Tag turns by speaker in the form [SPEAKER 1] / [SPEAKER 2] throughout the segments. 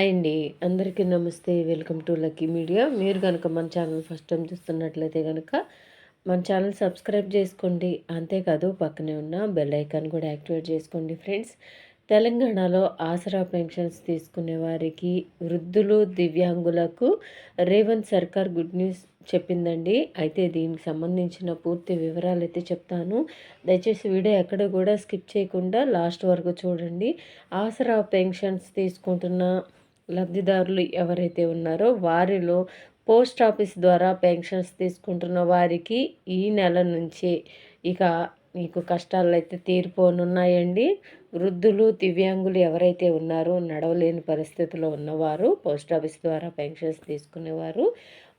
[SPEAKER 1] Hi అండి. అందరికీ నమస్తే. Welcome to lucky media. మీరు కనుక మన ఛానల్ ఫస్ట్ టైం చూస్తున్నట్లయితే కనుక మన ఛానల్ సబ్స్క్రైబ్ చేసుకోండి. అంతేకాదు పక్కనే ఉన్న బెల్ ఐకాన్ కూడా యాక్టివేట్ చేసుకోండి ఫ్రెండ్స్. తెలంగాణలో ఆసరా పెన్షన్స్ తీసుకునే వారికి వృద్ధులు దివ్యాంగులకు రేవంత్ సర్కార్ గుడ్ న్యూస్ చెప్పిందండి. అయితే దీనికి సంబంధించిన పూర్తి వివరాలు అయితే చెప్తాను. దయచేసి వీడియో ఎక్కడ కూడా స్కిప్ చేయకుండా లాస్ట్ వరకు చూడండి. ఆసరా పెన్షన్స్ తీసుకుంటున్న లబ్ధిదారులు ఎవరైతే ఉన్నారో వారిలో పోస్ట్ ఆఫీస్ ద్వారా పెన్షన్స్ తీసుకుంటున్న వారికి ఈ నెల నుంచి ఇక మీకు కష్టాలు అయితే తీరిపోనున్నాయండి. వృద్ధులు దివ్యాంగులు ఎవరైతే ఉన్నారో నడవలేని పరిస్థితిలో ఉన్నవారు పోస్ట్ ఆఫీస్ ద్వారా పెన్షన్స్ తీసుకునేవారు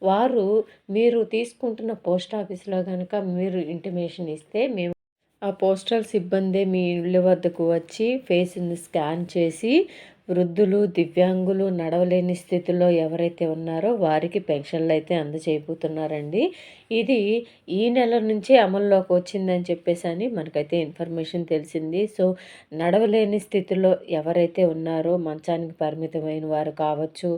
[SPEAKER 1] వారు మీరు తీసుకుంటున్న పోస్ట్ ఆఫీస్లో కనుక మీరు ఇంటిమేషన్ ఇస్తే మేము ఆ పోస్టల్ సిబ్బందే మీ ఇళ్ళ వద్దకు వచ్చి ఫేస్ని స్కాన్ చేసి వృద్ధులు దివ్యాంగులు నడవలేని స్థితిలో ఎవరైతే ఉన్నారో వారికి పెన్షన్లు అయితే అందజేయబోతున్నారండి. ఇది ఈ నెల నుంచే అమల్లోకి వచ్చిందని చెప్పేసి అని మనకైతే ఇన్ఫర్మేషన్ తెలిసింది. సో నడవలేని స్థితిలో ఎవరైతే ఉన్నారో మంచానికి పరిమితమైన వారు కావచ్చు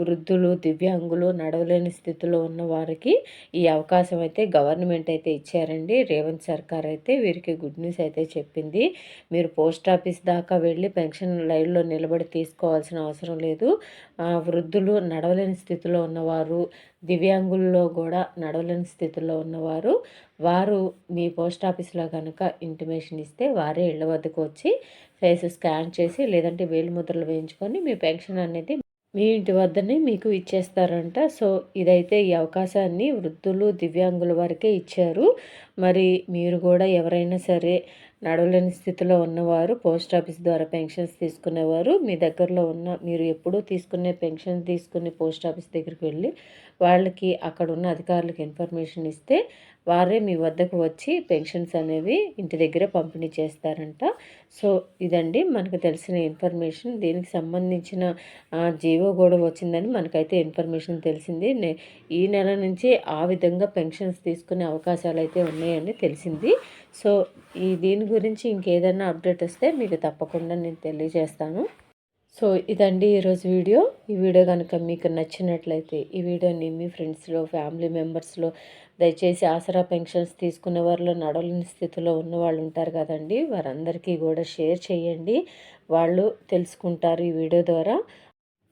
[SPEAKER 1] వృద్ధులు దివ్యాంగులు నడవలేని స్థితిలో ఉన్న వారికి ఈ అవకాశం అయితే గవర్నమెంట్ అయితే ఇచ్చారండి. రేవంత్ సర్కార్ అయితే వీరికి గుడ్ న్యూస్ అయితే చెప్పింది. మీరు పోస్ట్ ఆఫీస్ దాకా వెళ్ళి పెన్షన్ లైన్లో నిలబడి తీసుకోవాల్సిన అవసరం లేదు. వృద్ధులు నడవలేని స్థితిలో ఉన్నవారు దివ్యాంగుల్లో కూడా నడవలేని స్థితిలో ఉన్నవారు వారు మీ పోస్ట్ ఆఫీస్లో కనుక ఇంటిమేషన్ ఇస్తే వారే ఇళ్ళ వద్దకు వచ్చి ఫేస్ స్కాన్ చేసి లేదంటే వేలు ముద్రలు వేయించుకొని మీ పెన్షన్ అనేది మీ ఇంటి వద్దనే మీకు ఇచ్చేస్తారంట. సో ఇదైతే ఈ అవకాశాన్ని వృద్ధులు దివ్యాంగుల వరకే ఇచ్చారు. మరి మీరు కూడా ఎవరైనా సరే నడవలేని స్థితిలో ఉన్నవారు పోస్ట్ ఆఫీస్ ద్వారా పెన్షన్స్ తీసుకునేవారు. మీ దగ్గరలో ఉన్న మీరు ఎప్పుడూ తీసుకునే పెన్షన్ తీసుకునే పోస్ట్ ఆఫీస్ దగ్గరికి వెళ్ళి వాళ్ళకి అక్కడ ఉన్న అధికారులకు ఇన్ఫర్మేషన్ ఇస్తే వారే మీ వద్దకు వచ్చి పెన్షన్స్ అనేవి ఇంటి దగ్గర పంపిణీ చేస్తారంట. సో ఇదండి మనకు తెలిసిన ఇన్ఫర్మేషన్. దీనికి సంబంధించిన జీవో కూడా వచ్చిందని మనకైతే ఇన్ఫర్మేషన్ తెలిసింది. ఈ నెల నుంచి ఆ విధంగా పెన్షన్స్ తీసుకునే అవకాశాలు అయితే ఉన్నాయని తెలిసింది. సో ఈ దీని గురించి ఇంకేదైనా అప్డేట్ వస్తే మీకు తప్పకుండా నేను తెలియజేస్తాను. సో ఇదండి ఈరోజు వీడియో. ఈ వీడియో కనుక మీకు నచ్చినట్లయితే ఈ వీడియోని మీ ఫ్రెండ్స్లో ఫ్యామిలీ మెంబర్స్లో దయచేసి ఆసరా పెన్షన్స్ తీసుకునే వారిలో నడవలేని స్థితిలో ఉన్న వాళ్ళు ఉంటారు కదండి. వారందరికీ కూడా షేర్ చేయండి. వాళ్ళు తెలుసుకుంటారు ఈ వీడియో ద్వారా.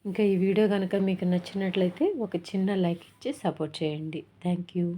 [SPEAKER 1] ఇంకా ఈ వీడియో కనుక మీకు నచ్చినట్లయితే ఒక చిన్న లైక్ ఇచ్చి సపోర్ట్ చేయండి. Thank you.